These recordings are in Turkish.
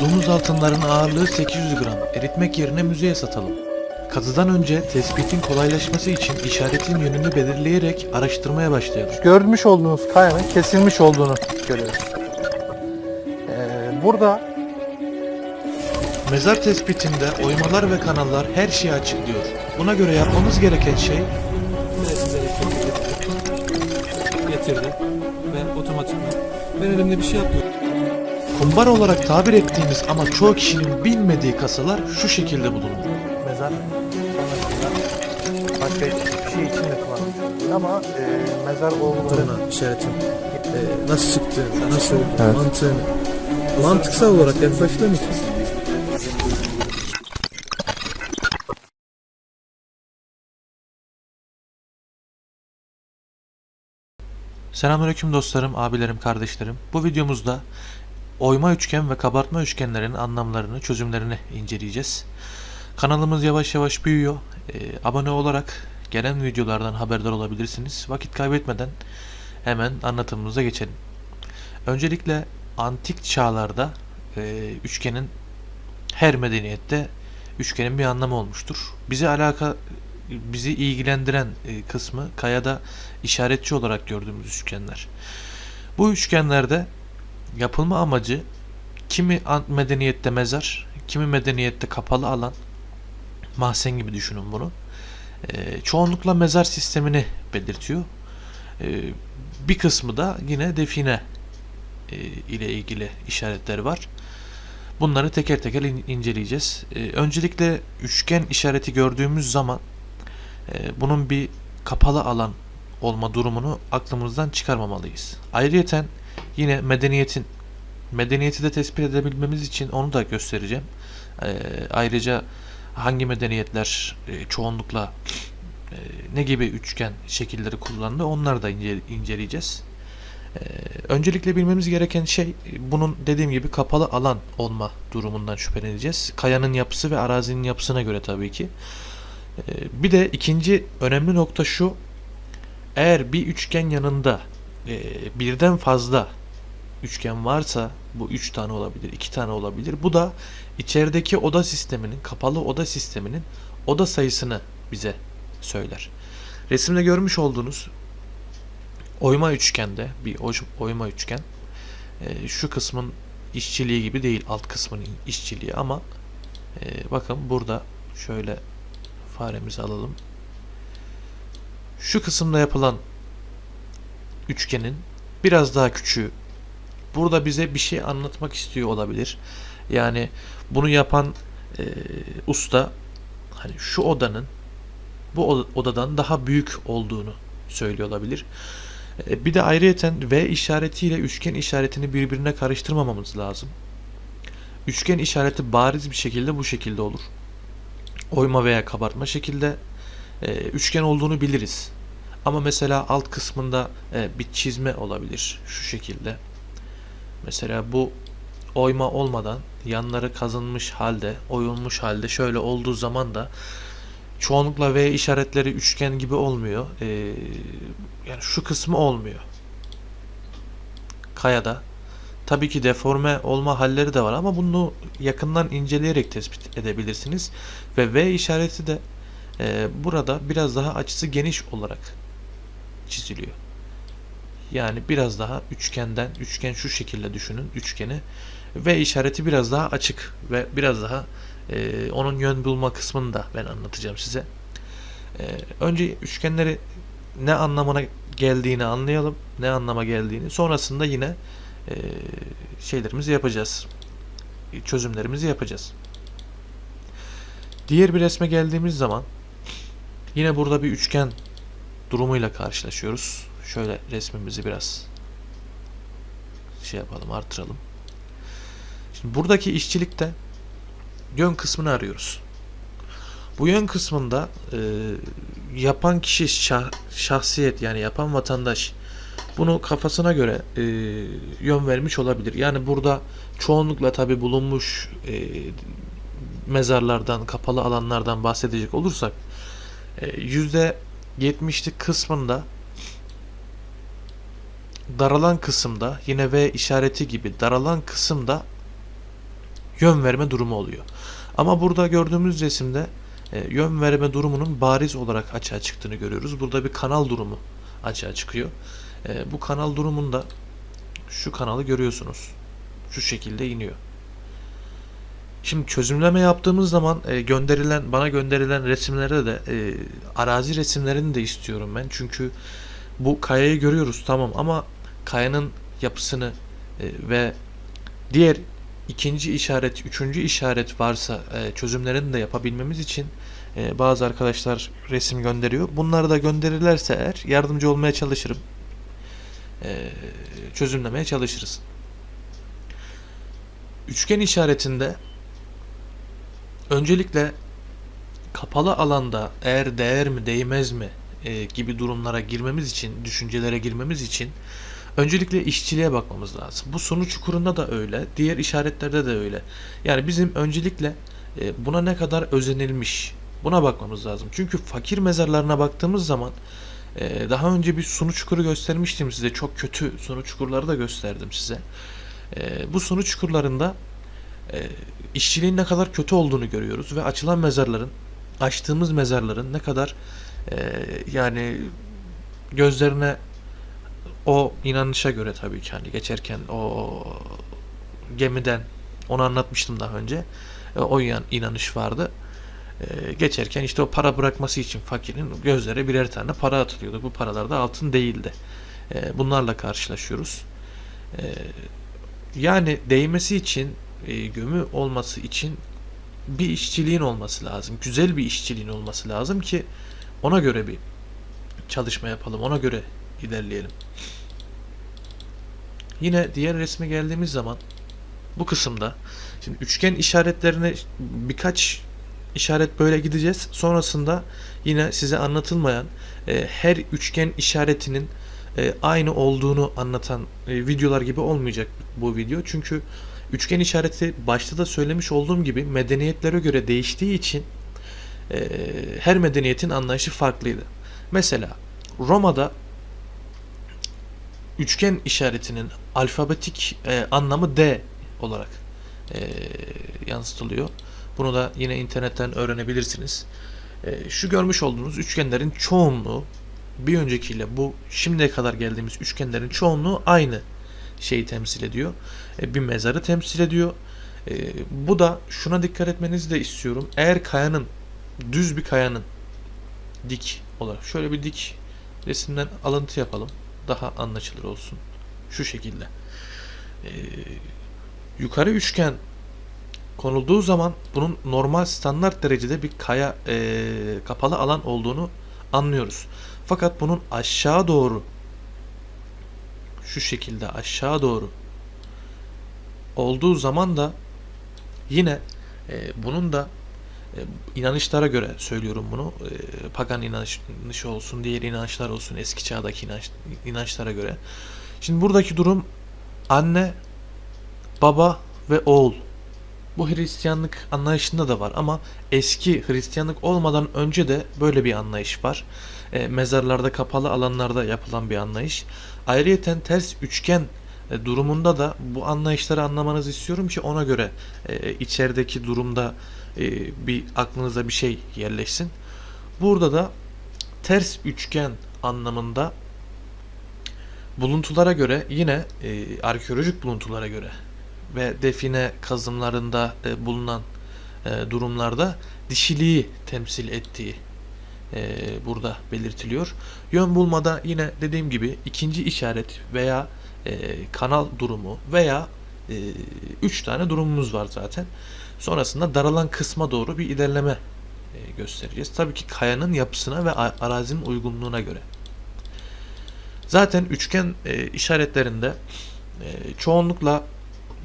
Bulduğumuz altınların ağırlığı 800 gram. Eritmek yerine müzeye satalım. Kazıdan önce tespitin kolaylaşması için işaretin yönünü belirleyerek araştırmaya başlayalım. Görmüş olduğunuz kayanın kesilmiş olduğunu görüyoruz. Ee, burada Mezar tespitinde oymalar ve kanallar her şeyi açıklıyor. Buna göre yapmamız gereken şey. Getirdi. Ve otomatikman ben elimde bir şey yapmıyorum. Kumbar olarak tabir ettiğimiz ama çoğu kişinin bilmediği kasalar şu şekilde bulunur. mezar başka hiçbir şey için de kullanılmış. Ama e, mezar olguları Toruna işaretin e, nasıl çıktı, nasıl oldu, mantığını mantıksal olarak için Selamünaleyküm dostlarım, abilerim, kardeşlerim. Bu videomuzda oyma üçgen ve kabartma üçgenlerin anlamlarını, çözümlerini inceleyeceğiz. Kanalımız yavaş yavaş büyüyor. Ee, abone olarak gelen videolardan haberdar olabilirsiniz. Vakit kaybetmeden hemen anlatımımıza geçelim. Öncelikle antik çağlarda e, üçgenin her medeniyette üçgenin bir anlamı olmuştur. Bizi alaka bizi ilgilendiren e, kısmı kayada işaretçi olarak gördüğümüz üçgenler. Bu üçgenlerde yapılma amacı kimi medeniyette mezar, kimi medeniyette kapalı alan, mahzen gibi düşünün bunu. E, çoğunlukla mezar sistemini belirtiyor. E, bir kısmı da yine define e, ile ilgili işaretleri var. Bunları teker teker in- inceleyeceğiz. E, öncelikle üçgen işareti gördüğümüz zaman e, bunun bir kapalı alan olma durumunu aklımızdan çıkarmamalıyız. Ayrıyeten yine medeniyetin medeniyeti de tespit edebilmemiz için onu da göstereceğim. E, ayrıca hangi medeniyetler e, çoğunlukla e, ne gibi üçgen şekilleri kullandı onları da ince- inceleyeceğiz. E, öncelikle bilmemiz gereken şey bunun dediğim gibi kapalı alan olma durumundan şüpheleneceğiz. Kayanın yapısı ve arazinin yapısına göre tabii ki. Ee, Bir de ikinci önemli nokta şu. Eğer bir üçgen yanında e, birden fazla üçgen varsa bu üç tane olabilir, iki tane olabilir. Bu da içerideki oda sisteminin, kapalı oda sisteminin oda sayısını bize söyler. Resimde görmüş olduğunuz oyma üçgende bir oy- oyma üçgen e, şu kısmın işçiliği gibi değil alt kısmın işçiliği ama e, bakın burada şöyle faremizi alalım. Şu kısımda yapılan üçgenin biraz daha küçüğü. Burada bize bir şey anlatmak istiyor olabilir. Yani bunu yapan e, usta hani şu odanın bu oda- odadan daha büyük olduğunu söylüyor olabilir. E, bir de ayrıyeten V işaretiyle üçgen işaretini birbirine karıştırmamamız lazım. Üçgen işareti bariz bir şekilde bu şekilde olur oyma veya kabartma şekilde e, üçgen olduğunu biliriz. Ama mesela alt kısmında e, bir çizme olabilir şu şekilde. Mesela bu oyma olmadan yanları kazınmış halde, oyulmuş halde şöyle olduğu zaman da çoğunlukla V işaretleri üçgen gibi olmuyor. E, yani şu kısmı olmuyor. Kayada. Tabii ki deforme olma halleri de var ama bunu yakından inceleyerek tespit edebilirsiniz. Ve V işareti de e, burada biraz daha açısı geniş olarak çiziliyor. Yani biraz daha üçgenden, üçgen şu şekilde düşünün üçgeni. V işareti biraz daha açık ve biraz daha e, onun yön bulma kısmını da ben anlatacağım size. E, önce üçgenleri ne anlamına geldiğini anlayalım, ne anlama geldiğini. Sonrasında yine e, şeylerimizi yapacağız. Çözümlerimizi yapacağız. Diğer bir resme geldiğimiz zaman yine burada bir üçgen durumuyla karşılaşıyoruz. Şöyle resmimizi biraz şey yapalım, artıralım. Şimdi buradaki işçilikte yön kısmını arıyoruz. Bu yön kısmında e, yapan kişi şah- şahsiyet yani yapan vatandaş bunu kafasına göre e, yön vermiş olabilir. Yani burada çoğunlukla tabi bulunmuş e, mezarlardan, kapalı alanlardan bahsedecek olursak e, yüzde 70'lik kısmında daralan kısımda yine V işareti gibi daralan kısımda yön verme durumu oluyor. Ama burada gördüğümüz resimde e, yön verme durumunun bariz olarak açığa çıktığını görüyoruz. Burada bir kanal durumu açığa çıkıyor. E, bu kanal durumunda şu kanalı görüyorsunuz. Şu şekilde iniyor. Şimdi çözümleme yaptığımız zaman e, gönderilen bana gönderilen resimlerde de e, arazi resimlerini de istiyorum ben. Çünkü bu kayayı görüyoruz tamam ama kayanın yapısını e, ve diğer ikinci işaret, üçüncü işaret varsa e, çözümlerini de yapabilmemiz için e, bazı arkadaşlar resim gönderiyor. Bunları da gönderirlerse eğer yardımcı olmaya çalışırım. Çözümlemeye çalışırız. Üçgen işaretinde öncelikle kapalı alanda eğer değer mi değmez mi e, gibi durumlara girmemiz için, düşüncelere girmemiz için öncelikle işçiliğe bakmamız lazım. Bu sonu çukurunda da öyle, diğer işaretlerde de öyle. Yani bizim öncelikle e, buna ne kadar özenilmiş buna bakmamız lazım. Çünkü fakir mezarlarına baktığımız zaman e, daha önce bir sunu çukuru göstermiştim size. Çok kötü sunu çukurları da gösterdim size. E, bu sunu çukurlarında işçiliğin ne kadar kötü olduğunu görüyoruz ve açılan mezarların, açtığımız mezarların ne kadar yani gözlerine o inanışa göre tabii ki hani geçerken o gemiden onu anlatmıştım daha önce. E, o inanış vardı. E, geçerken işte o para bırakması için fakirin gözlere birer tane para atılıyordu. Bu paralar da altın değildi. E, bunlarla karşılaşıyoruz. Yani değmesi için, gömü olması için bir işçiliğin olması lazım. Güzel bir işçiliğin olması lazım ki ona göre bir çalışma yapalım. Ona göre ilerleyelim. Yine diğer resme geldiğimiz zaman bu kısımda şimdi üçgen işaretlerine birkaç işaret böyle gideceğiz. Sonrasında yine size anlatılmayan e, her üçgen işaretinin e, aynı olduğunu anlatan e, videolar gibi olmayacak bu video. Çünkü üçgen işareti başta da söylemiş olduğum gibi medeniyetlere göre değiştiği için e, her medeniyetin anlayışı farklıydı. Mesela Roma'da üçgen işaretinin alfabetik e, anlamı D olarak e, yansıtılıyor. Bunu da yine internetten öğrenebilirsiniz. E, şu görmüş olduğunuz üçgenlerin çoğunluğu bir öncekiyle bu şimdiye kadar geldiğimiz üçgenlerin çoğunluğu aynı şeyi temsil ediyor. E, bir mezarı temsil ediyor. E, bu da şuna dikkat etmenizi de istiyorum. Eğer kayanın düz bir kayanın dik olarak şöyle bir dik resimden alıntı yapalım. Daha anlaşılır olsun. Şu şekilde. E, yukarı üçgen konulduğu zaman bunun normal standart derecede bir kaya e, kapalı alan olduğunu anlıyoruz. Fakat bunun aşağı doğru şu şekilde aşağı doğru olduğu zaman da yine e, bunun da inanışlara göre söylüyorum bunu. E, pagan inanışı olsun, diğer inançlar olsun, eski çağdaki inanç, inançlara göre. Şimdi buradaki durum anne, baba ve oğul. Bu Hristiyanlık anlayışında da var ama eski Hristiyanlık olmadan önce de böyle bir anlayış var. E, mezarlarda kapalı alanlarda yapılan bir anlayış. Ayrıyeten ters üçgen e, durumunda da bu anlayışları anlamanızı istiyorum ki ona göre e, içerideki durumda e, bir aklınıza bir şey yerleşsin. Burada da ters üçgen anlamında buluntulara göre yine e, arkeolojik buluntulara göre ve define kazımlarında e, bulunan e, durumlarda dişiliği temsil ettiği e, burada belirtiliyor. Yön bulmada yine dediğim gibi ikinci işaret veya e, kanal durumu veya e, üç tane durumumuz var zaten. Sonrasında daralan kısma doğru bir ilerleme e, göstereceğiz. Tabii ki kayanın yapısına ve arazinin uygunluğuna göre. Zaten üçgen e, işaretlerinde e, çoğunlukla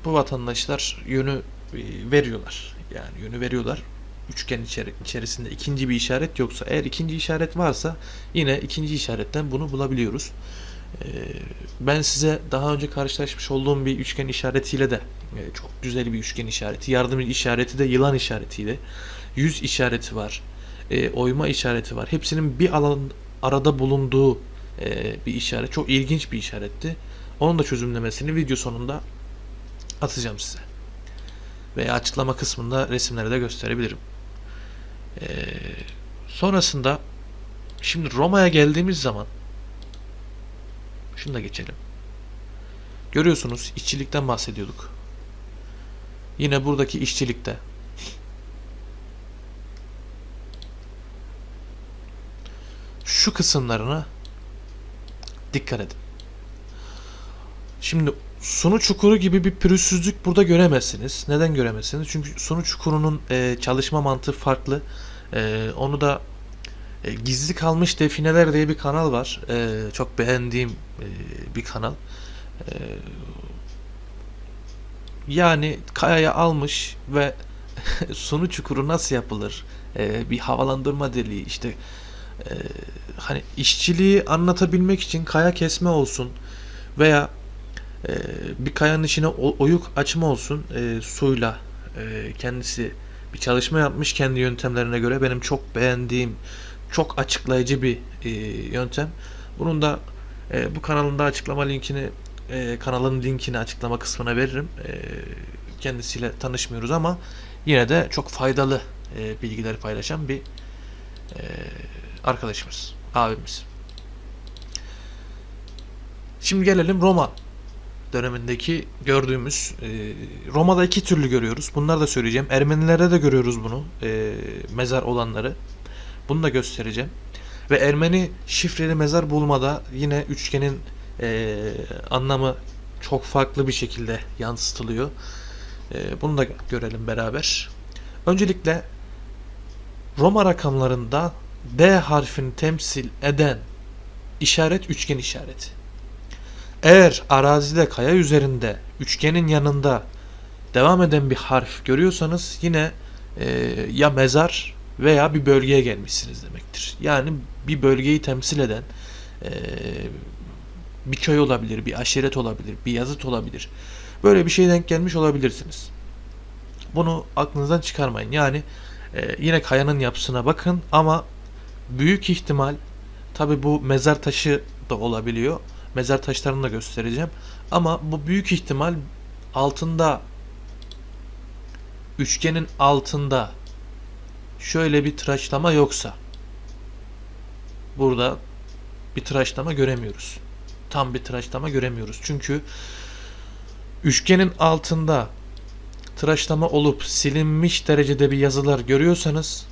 bu vatandaşlar yönü e, veriyorlar. Yani yönü veriyorlar. Üçgen içeri- içerisinde ikinci bir işaret yoksa eğer ikinci işaret varsa yine ikinci işaretten bunu bulabiliyoruz. E, ben size daha önce karşılaşmış olduğum bir üçgen işaretiyle de e, çok güzel bir üçgen işareti. Yardım işareti de yılan işaretiydi. Yüz işareti var. E, oyma işareti var. Hepsinin bir alan arada bulunduğu e, bir işaret. Çok ilginç bir işaretti. Onun da çözümlemesini video sonunda atacağım size. Veya açıklama kısmında resimleri de gösterebilirim. Ee, sonrasında şimdi Roma'ya geldiğimiz zaman şunu da geçelim. Görüyorsunuz işçilikten bahsediyorduk. Yine buradaki işçilikte şu kısımlarına dikkat edin. Şimdi sunu çukuru gibi bir pürüzsüzlük burada göremezsiniz. Neden göremezsiniz? Çünkü sunu çukurunun e, çalışma mantığı farklı. E, onu da e, Gizli Kalmış Defineler diye bir kanal var. E, çok beğendiğim e, bir kanal. Yani kayaya almış ve sunu çukuru nasıl yapılır? Bir havalandırma deliği işte hani işçiliği anlatabilmek için kaya kesme olsun veya bir kayanın içine oyuk açma olsun suyla kendisi bir çalışma yapmış kendi yöntemlerine göre benim çok beğendiğim çok açıklayıcı bir e, yöntem. Bunun da e, bu kanalında açıklama linkini e, kanalın linkini açıklama kısmına veririm. E, kendisiyle tanışmıyoruz ama yine de çok faydalı e, bilgileri paylaşan bir e, arkadaşımız, abimiz. Şimdi gelelim Roma dönemindeki gördüğümüz e, Roma'da iki türlü görüyoruz. Bunları da söyleyeceğim. Ermenilerde de görüyoruz bunu. e, mezar olanları. Bunu da göstereceğim. Ve Ermeni şifreli mezar bulmada yine üçgenin e, anlamı çok farklı bir şekilde yansıtılıyor. E, bunu da görelim beraber. Öncelikle Roma rakamlarında D harfini temsil eden işaret üçgen işareti. Eğer arazide kaya üzerinde üçgenin yanında devam eden bir harf görüyorsanız yine e, ya mezar veya bir bölgeye gelmişsiniz demektir. Yani bir bölgeyi temsil eden e, bir köy olabilir, bir aşiret olabilir, bir yazıt olabilir. Böyle bir şey denk gelmiş olabilirsiniz. Bunu aklınızdan çıkarmayın. Yani e, yine kayanın yapısına bakın ama büyük ihtimal tabi bu mezar taşı da olabiliyor. Mezar taşlarını da göstereceğim. Ama bu büyük ihtimal altında üçgenin altında şöyle bir tıraşlama yoksa burada bir tıraşlama göremiyoruz. Tam bir tıraşlama göremiyoruz. Çünkü üçgenin altında tıraşlama olup silinmiş derecede bir yazılar görüyorsanız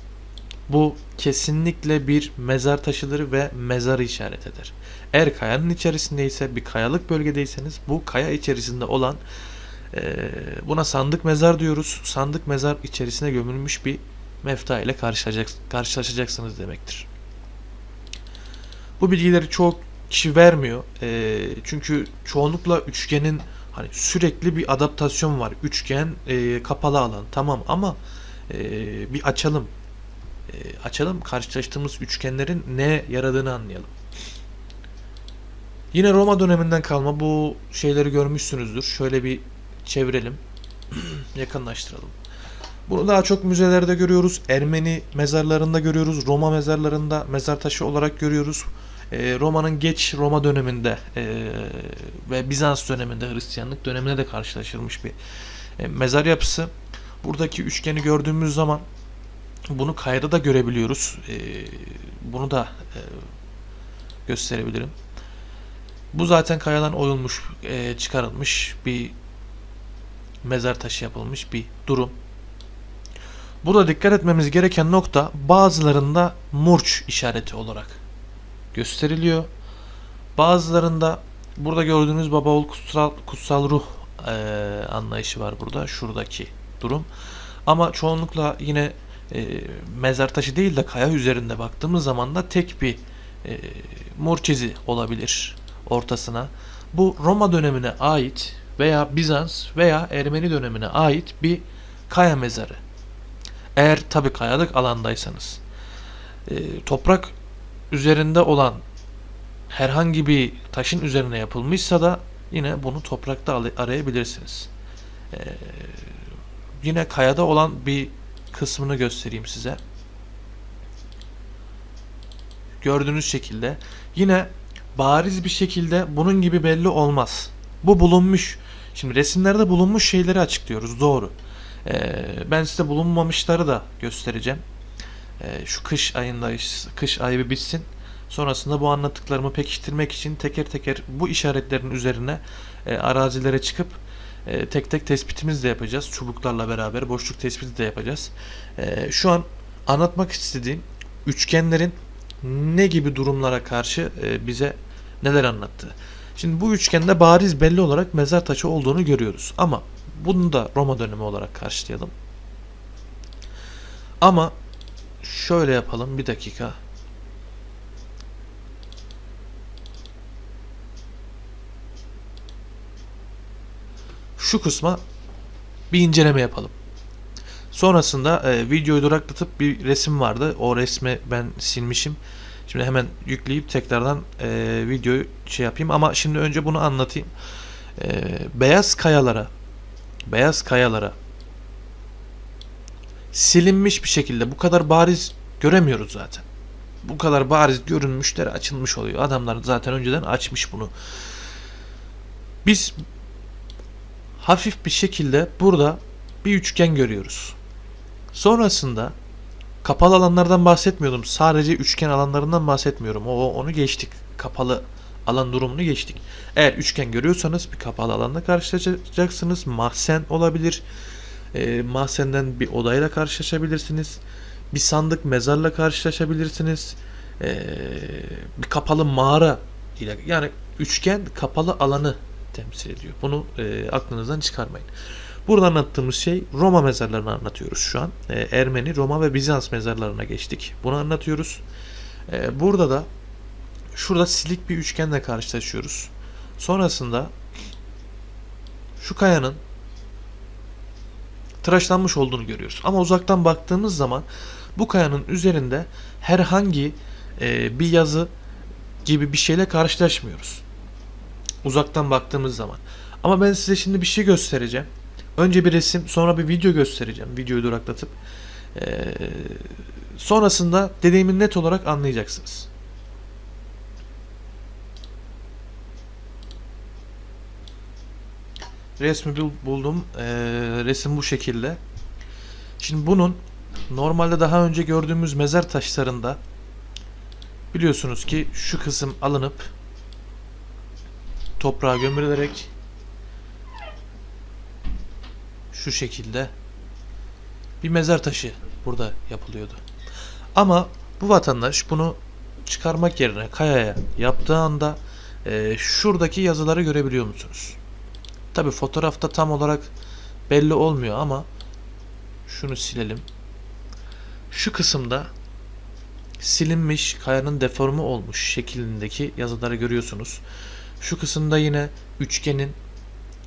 bu kesinlikle bir mezar taşıdır ve mezarı işaret eder. Eğer kayanın içerisindeyse bir kayalık bölgedeyseniz bu kaya içerisinde olan buna sandık mezar diyoruz. Sandık mezar içerisine gömülmüş bir mefta ile karşılaşacak- karşılaşacaksınız demektir. Bu bilgileri çoğu kişi vermiyor. Eee, çünkü çoğunlukla üçgenin hani sürekli bir adaptasyon var. Üçgen eee, kapalı alan tamam ama eee, bir açalım. Eee, açalım karşılaştığımız üçgenlerin ne yaradığını anlayalım. Yine Roma döneminden kalma bu şeyleri görmüşsünüzdür. Şöyle bir çevirelim. Yakınlaştıralım. Bunu daha çok müzelerde görüyoruz. Ermeni mezarlarında görüyoruz. Roma mezarlarında mezar taşı olarak görüyoruz. Ee, Roma'nın geç Roma döneminde ee, ve Bizans döneminde Hristiyanlık dönemine de karşılaşılmış bir e, mezar yapısı. Buradaki üçgeni gördüğümüz zaman bunu kayada da görebiliyoruz. Ee, bunu da e, gösterebilirim. Bu zaten kayadan oyulmuş, e, çıkarılmış bir mezar taşı yapılmış bir durum. Burada dikkat etmemiz gereken nokta bazılarında murç işareti olarak gösteriliyor. Bazılarında burada gördüğünüz baba kutsal, kutsal ruh e, anlayışı var burada. Şuradaki durum. Ama çoğunlukla yine e, mezar taşı değil de kaya üzerinde baktığımız zaman da tek bir e, murç izi olabilir ortasına. Bu Roma dönemine ait veya Bizans veya Ermeni dönemine ait bir kaya mezarı. Eğer tabi kayalık alandaysanız. E, toprak üzerinde olan herhangi bir taşın üzerine yapılmışsa da yine bunu toprakta arayabilirsiniz. E, yine kayada olan bir kısmını göstereyim size. Gördüğünüz şekilde yine bariz bir şekilde bunun gibi belli olmaz. Bu bulunmuş. Şimdi resimlerde bulunmuş şeyleri açıklıyoruz doğru. Ee, ben size bulunmamışları da göstereceğim. Ee, şu kış ayında kış ayı bitsin. Sonrasında bu anlattıklarımı pekiştirmek için teker teker bu işaretlerin üzerine e, arazilere çıkıp e, tek tek tespitimizi de yapacağız. Çubuklarla beraber boşluk tespiti de yapacağız. E, şu an anlatmak istediğim üçgenlerin ne gibi durumlara karşı e, bize neler anlattı. Şimdi bu üçgende bariz belli olarak mezar taşı olduğunu görüyoruz. Ama bunu da Roma dönemi olarak karşılayalım. Ama şöyle yapalım bir dakika. Şu kısma bir inceleme yapalım. Sonrasında e, videoyu duraklatıp bir resim vardı. O resmi ben silmişim. Şimdi hemen yükleyip tekrardan e, videoyu şey yapayım ama şimdi önce bunu anlatayım. E, beyaz kayalara beyaz kayalara silinmiş bir şekilde bu kadar bariz göremiyoruz zaten. Bu kadar bariz görünmüşleri açılmış oluyor. Adamlar zaten önceden açmış bunu. Biz hafif bir şekilde burada bir üçgen görüyoruz. Sonrasında kapalı alanlardan bahsetmiyordum. Sadece üçgen alanlarından bahsetmiyorum. O onu geçtik. Kapalı alan durumunu geçtik. Eğer üçgen görüyorsanız bir kapalı alanla karşılaşacaksınız. Mahzen olabilir. E, mahzenden bir odayla karşılaşabilirsiniz. Bir sandık mezarla karşılaşabilirsiniz. E, bir kapalı mağara ile yani üçgen kapalı alanı temsil ediyor. Bunu e, aklınızdan çıkarmayın. Burada anlattığımız şey Roma mezarlarını anlatıyoruz şu an. E, Ermeni, Roma ve Bizans mezarlarına geçtik. Bunu anlatıyoruz. E, burada da şurada silik bir üçgenle karşılaşıyoruz. Sonrasında şu kayanın tıraşlanmış olduğunu görüyoruz. Ama uzaktan baktığımız zaman bu kayanın üzerinde herhangi e, bir yazı gibi bir şeyle karşılaşmıyoruz. Uzaktan baktığımız zaman. Ama ben size şimdi bir şey göstereceğim. Önce bir resim, sonra bir video göstereceğim. Videoyu duraklatıp. Ee, sonrasında dediğimi net olarak anlayacaksınız. Resmi bul- buldum. Ee, resim bu şekilde. Şimdi bunun normalde daha önce gördüğümüz mezar taşlarında biliyorsunuz ki şu kısım alınıp toprağa gömülerek şu şekilde bir mezar taşı burada yapılıyordu. Ama bu vatandaş bunu çıkarmak yerine kayaya yaptığı anda e, şuradaki yazıları görebiliyor musunuz? Tabi fotoğrafta tam olarak belli olmuyor ama şunu silelim. Şu kısımda silinmiş, kayanın deforme olmuş şeklindeki yazıları görüyorsunuz. Şu kısımda yine üçgenin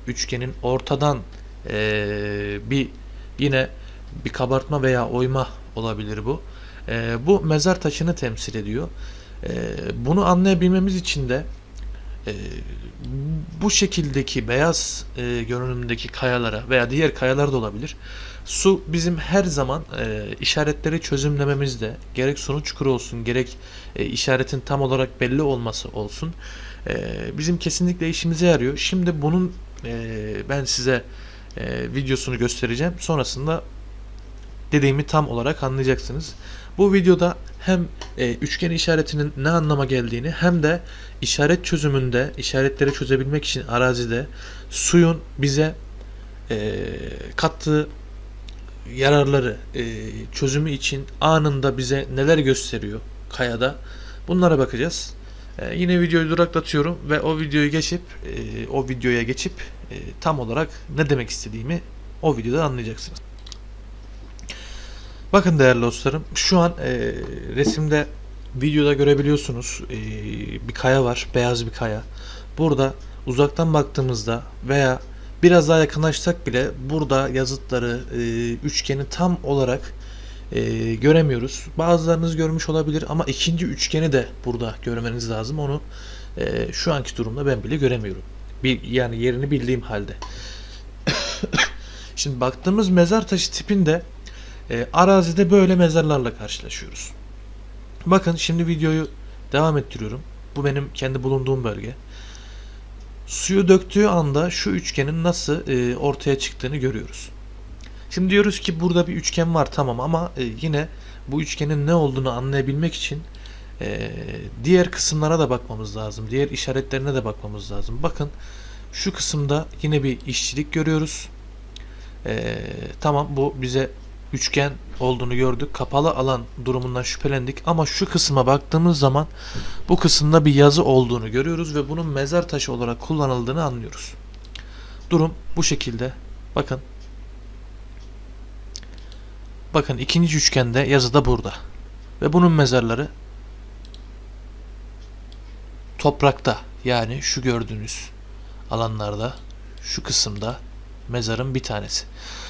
üçgenin ortadan ee, bir yine bir kabartma veya oyma olabilir bu. Ee, bu mezar taşını temsil ediyor. Ee, bunu anlayabilmemiz için de e, bu şekildeki beyaz e, görünümdeki kayalara veya diğer kayalar da olabilir. Su bizim her zaman e, işaretleri çözümlememizde gerek sonu çukur olsun gerek e, işaretin tam olarak belli olması olsun e, bizim kesinlikle işimize yarıyor. Şimdi bunun e, ben size e, videosunu göstereceğim. Sonrasında dediğimi tam olarak anlayacaksınız. Bu videoda hem e, üçgen işaretinin ne anlama geldiğini hem de işaret çözümünde işaretleri çözebilmek için arazide suyun bize e, kattığı yararları e, çözümü için anında bize neler gösteriyor kayada bunlara bakacağız. E, yine videoyu duraklatıyorum ve o videoyu geçip e, o videoya geçip e, tam olarak ne demek istediğimi o videoda anlayacaksınız. Bakın değerli dostlarım şu an e, resimde videoda görebiliyorsunuz e, bir kaya var beyaz bir kaya. Burada uzaktan baktığımızda veya biraz daha yakınlaşsak bile burada yazıtları e, üçgeni tam olarak e, göremiyoruz. Bazılarınız görmüş olabilir ama ikinci üçgeni de burada görmeniz lazım. Onu e, şu anki durumda ben bile göremiyorum. Bir, yani yerini bildiğim halde. Şimdi baktığımız mezar taşı tipinde e, arazide böyle mezarlarla karşılaşıyoruz. Bakın şimdi videoyu devam ettiriyorum. Bu benim kendi bulunduğum bölge. Suyu döktüğü anda şu üçgenin nasıl e, ortaya çıktığını görüyoruz. Şimdi diyoruz ki burada bir üçgen var tamam ama e, yine bu üçgenin ne olduğunu anlayabilmek için e, diğer kısımlara da bakmamız lazım. Diğer işaretlerine de bakmamız lazım. Bakın şu kısımda yine bir işçilik görüyoruz. E, tamam bu bize üçgen olduğunu gördük. Kapalı alan durumundan şüphelendik ama şu kısma baktığımız zaman bu kısımda bir yazı olduğunu görüyoruz ve bunun mezar taşı olarak kullanıldığını anlıyoruz. Durum bu şekilde. Bakın. Bakın ikinci üçgende yazı da burada. Ve bunun mezarları toprakta yani şu gördüğünüz alanlarda şu kısımda mezarın bir tanesi.